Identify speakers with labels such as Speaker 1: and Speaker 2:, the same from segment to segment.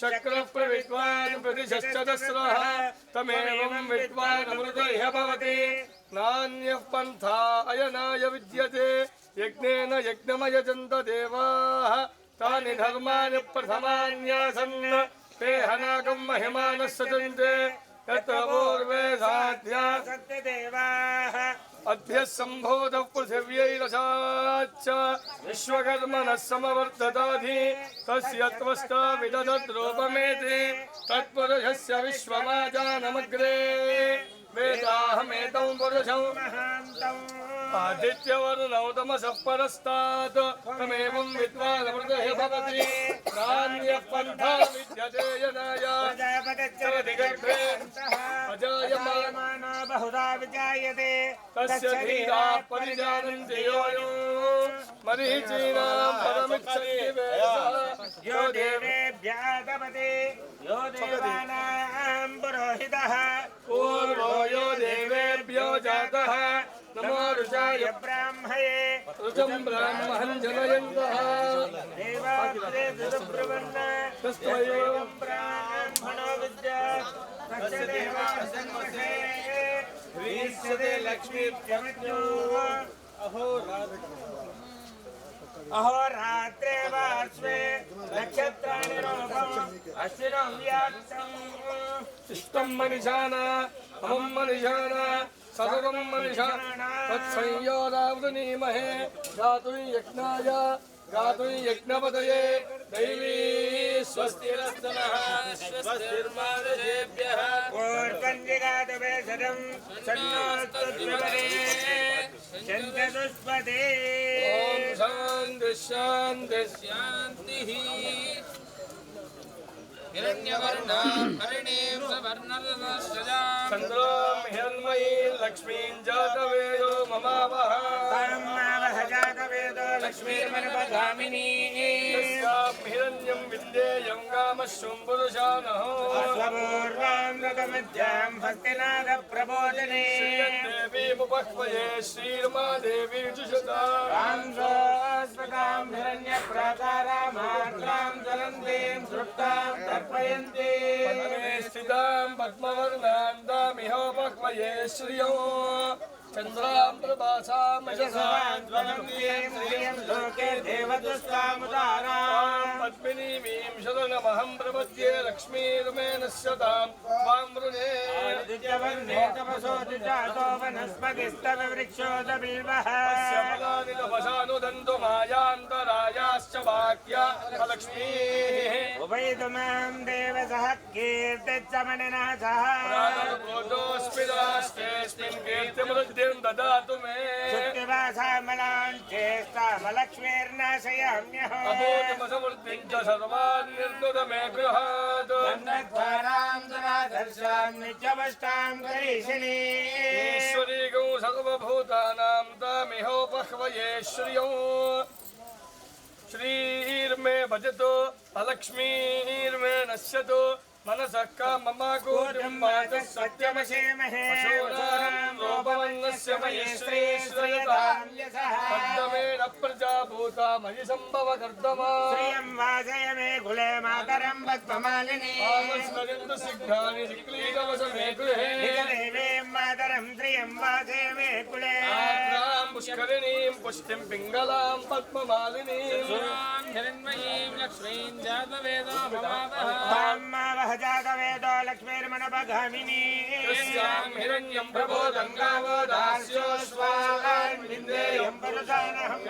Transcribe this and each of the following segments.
Speaker 1: शक्रप्र विद्वान् प्रतिशश्चतस्रः तमेवं विद्वान् अमृत इह भवति अयनाय विद्यते, यज्ञेन यज्ञमयजन्त देवाः तानि धर्माणि प्रथमान्यासन्, ते हनाकं महिमानः पूर्वे साध्या अभ्यः सम्भोधः पृथिव्यैरसाच्च विश्वकर्मणः समवर्धताधि तस्य त्वष्टा विदधद्रूपमेति तत्पुरुषस्य विश्वमाजानमग्रे वेदाहमेतं पुरुषं
Speaker 2: महान्तम्
Speaker 1: आदित्यवर्णौ तमसः परस्तात् तमेवं विद्वानमृतः भवति नान्यः पन्था विद्यते यनाय चरति गर्भे
Speaker 2: बहुधा विजायते।
Speaker 1: तस्य धीराः परिजानन्ति यो यो मरीचीनां पदमिच्छति वेदः
Speaker 2: यो देवेभ्यः तपते यो देवानां पुरोहितः।
Speaker 1: पूर्वो यो देवेभ्यो जातः। नमो ऋषाय
Speaker 2: ब्राह्मये
Speaker 1: ऋचं ब्राह्मणं जनयन्तः।
Speaker 2: देवाग्रे सुब्रह्मण्य
Speaker 1: तस्मैवं
Speaker 2: ब्राह्मणो विद्या। तस्य देवासन्मसे ह्रीष्यते लक्ष्मीप्यमित्यो अहोरात्रे वास्वे नक्षत्राणि रूपम् अश्विनो व्याप्तम्।
Speaker 1: इष्टं मनिषान अहं मनिषान सर्वं मनिषान तत्संयोदावृणीमहे गातुं यज्ञाय गातुं यज्ञपदये दैवी स्वस्तिरस्तनः स्वस्तिर्मादशेभ्यः
Speaker 2: ओर्पञ्जिगातवेशरम् षण्णोस्तुष्पदे चन्द्रदुष्पदे
Speaker 1: ॐ शान्ति चन्द्रो हिरण्मयी लक्ष्मीं जातवेदो ममावः
Speaker 2: कामावहजातवेदो लक्ष्मीर्मनुपगामिनी
Speaker 1: यस्यां हिरण्यं विन्देयं गामश्वं पुरुषानः
Speaker 2: ముఖమధ్యాం భక్తినాథ ప్రబోధిని
Speaker 1: దేవి ముపక్వయే శ్రీర్మాదేవి జుషుతాం
Speaker 2: హిరణ్య ప్రాకారామాగ్రాం జలంతీం సృష్టాం తర్పయంతి
Speaker 1: స్థితాం పద్మవర్ణాం దామిహోపక్వయే శ్రియో चन्द्रां प्रभासां यशसां
Speaker 2: ज्वलन्तीं श्रियं लोके देवदुष्टामुदाराम्
Speaker 1: पद्मिनीमीं शरणमहं प्रपद्ये लक्ष्मीर्मेण शतां वां वृणे
Speaker 2: आदित्यवर्णे तपसोऽति जातो वनस्पतिस्तव वृक्षोदबिल्वः
Speaker 1: श्यामलानिलभसानुदन्तु मायान्तरायाश्च वाक्या लक्ष्मीः
Speaker 2: उभयतुमां देव सह कीर्तिच्चमनिनः सह
Speaker 1: प्रातर्भोजोऽस्मिदास्तेऽस्मिन् कीर्तिमृद्धिं ददातु मे
Speaker 2: शुक्तिवासामलाञ्चेष्टामलक्ष्मीर्नाशयाम्यहो
Speaker 1: अभोजमसमृद्धिं च सर्वान् निर्नुद मे गृहात्
Speaker 2: गन्धद्वारां दरादर्शां नित्यमष्टां करीषिणी
Speaker 1: ईश्वरीगौ सर्वभूतानां तामिहोपह्वये श्रियौ श्रीर्मे भजतु अलक्ष्मीर्मे नश्यतु मनसः काममाकूर्यं मातः सत्यमशेमहे रोपवन्नस्य मयि श्रीश्रयतां पद्ममेन प्रजाभूता मयि सम्भव कर्दमा
Speaker 2: श्रियं वासय मे कुले मातरं पद्ममालिनी
Speaker 1: आमस्मरिन्तु सिद्धानि चिक्लीकवश मे गृहे
Speaker 2: निजदेवीं मातरं श्रियं वासय मे कुले
Speaker 1: आर्द्रां पुष्करिणीं पुष्टिं पिङ्गलां पद्ममालिनीं
Speaker 3: हिरण्मयीं लक्ष्मीं जातवेदो ममावः
Speaker 2: जातवेदो लक्ष्मीर्मनपगामिनी
Speaker 1: यस्यां हिरण्यं प्रभो गङ्गावदास्योश्वान्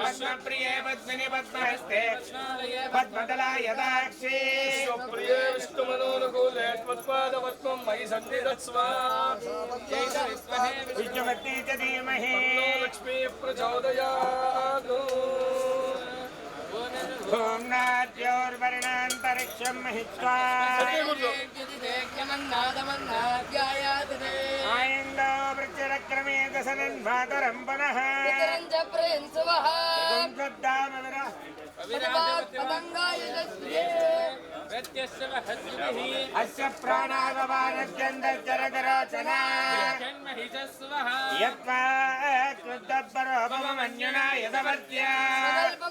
Speaker 2: पद्मप्रिये पद्मिनि पद्महस्ते पद्मदला यदाक्षी
Speaker 1: स्वप्रिये विष्णुमनोनुकूले त्वत्पादपद्मं मयि सन्निधत्स्व
Speaker 2: विष्णुमती च धीमहि
Speaker 1: नो लक्ष्मीः
Speaker 2: ॐ नाद्योर्वर्णान्तरिक्षं महित्वा आयन्दो वृक्षरक्रमे మాతరం
Speaker 4: పనః పితరంజ
Speaker 3: ప్రేంసువః గంగద్దామనరః
Speaker 2: అస్య
Speaker 3: ప్రాణావమానత్యంతరచరచనా
Speaker 2: యత్వా
Speaker 3: క్రుద్ధ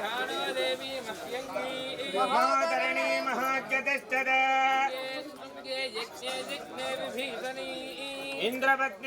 Speaker 3: ప్రసూపరీ
Speaker 2: సకలే సత్యాయనే సీతా
Speaker 3: చంద్రమతీ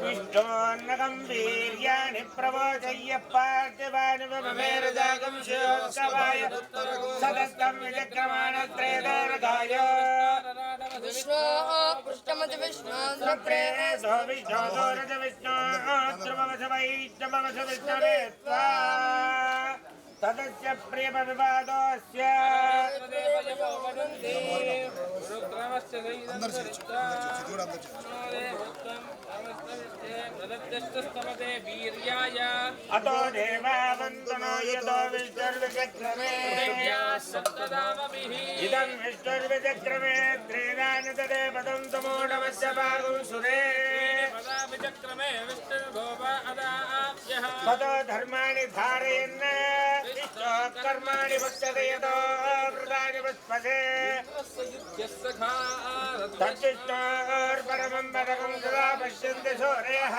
Speaker 2: విష్ణోన్నగం వీర్యాణి ప్రవోచయ్య పార్థివాని మమేరజాగం శివోత్సవాయ సదస్తం విచక్రమాణ త్రేదరగాయ
Speaker 4: విష్ణో పృష్టమతి విష్ణోంద్ర
Speaker 2: ప్రేసో విష్ణో సోరజ విష్ణో ధ్రువవశ వైష్ణవవశ విష్ణవే త్వా తదస్య ప్రేమ వివాదోస్య
Speaker 3: దేవయమో వదంతి గురుగ్రమస్య దైదంతరిత్రా దేవోత్తం సమస్తవిష్టే ప్రదత్యస్తమతే వీర్యాయ
Speaker 2: అతో దేవావంతనో యతో విష్ణుర్విచక్రమే
Speaker 3: సప్తదామభిః
Speaker 2: ఇదం విష్ణుర్విచక్రమే త్రేదాని తదే పదం తమోడమస్య భాగం कर्माणि
Speaker 3: पश्यते यतो कृतानि पुष्पसे
Speaker 2: तच्चिष्टोर्परमं पदकं सदा पश्यन्ति सूरयः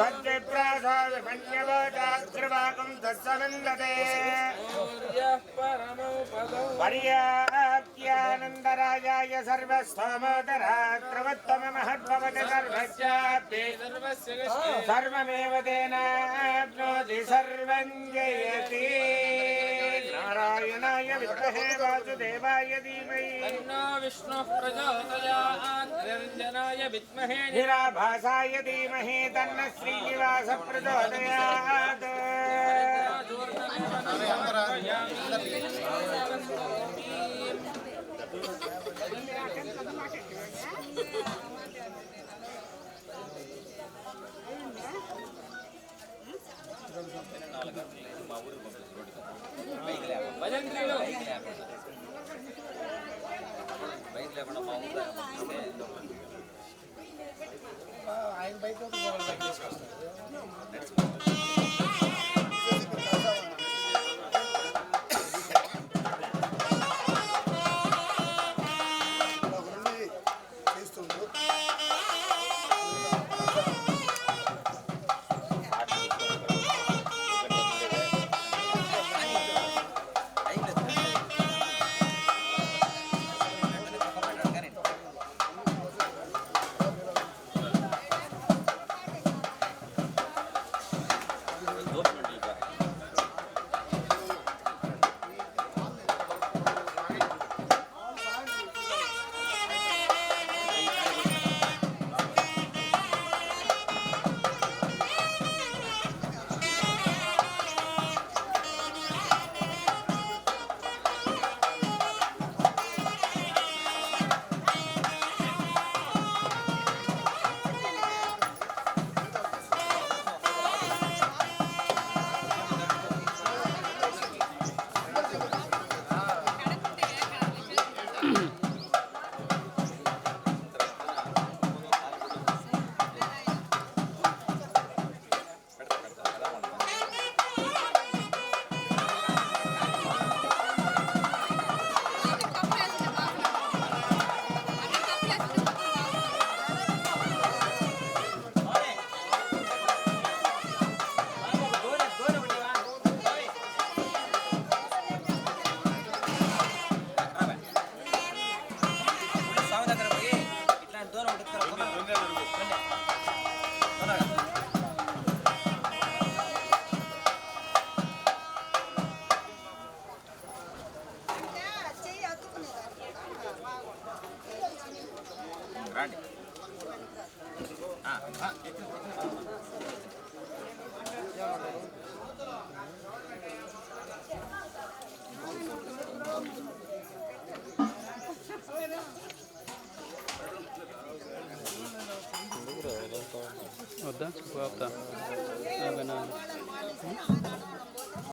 Speaker 2: तच्चिप्रासो विपण्यवोचाग्रवाकं तत्सविन्दते पर्याप्त्यानन्दराजाय
Speaker 3: सर्वस्तोमोदरात्रवत्तममहद्भवति
Speaker 2: सर्वस्यापि सर्वमेव तेनाप्नोति सर्वं సూరయః
Speaker 3: వచక్షురాదతో
Speaker 2: తద్విప్రాసో విపణ్యవోచాగ్రవాకం తత్సవిందతే
Speaker 3: సూర్యః పరమౌ పదౌ
Speaker 2: పర్యాప్త్యానందరాజాయ సర్వస్తోమోదరాత్రవత్తమ మహద్భవతి సర్వస్యాప్తి
Speaker 3: సర్వస్య విష్ణు
Speaker 2: సర్వమేవ తేనాప్నోతి
Speaker 3: 我
Speaker 2: ร่อย
Speaker 5: వద్దా చెప్పు ఆపుతా. ఆగనా.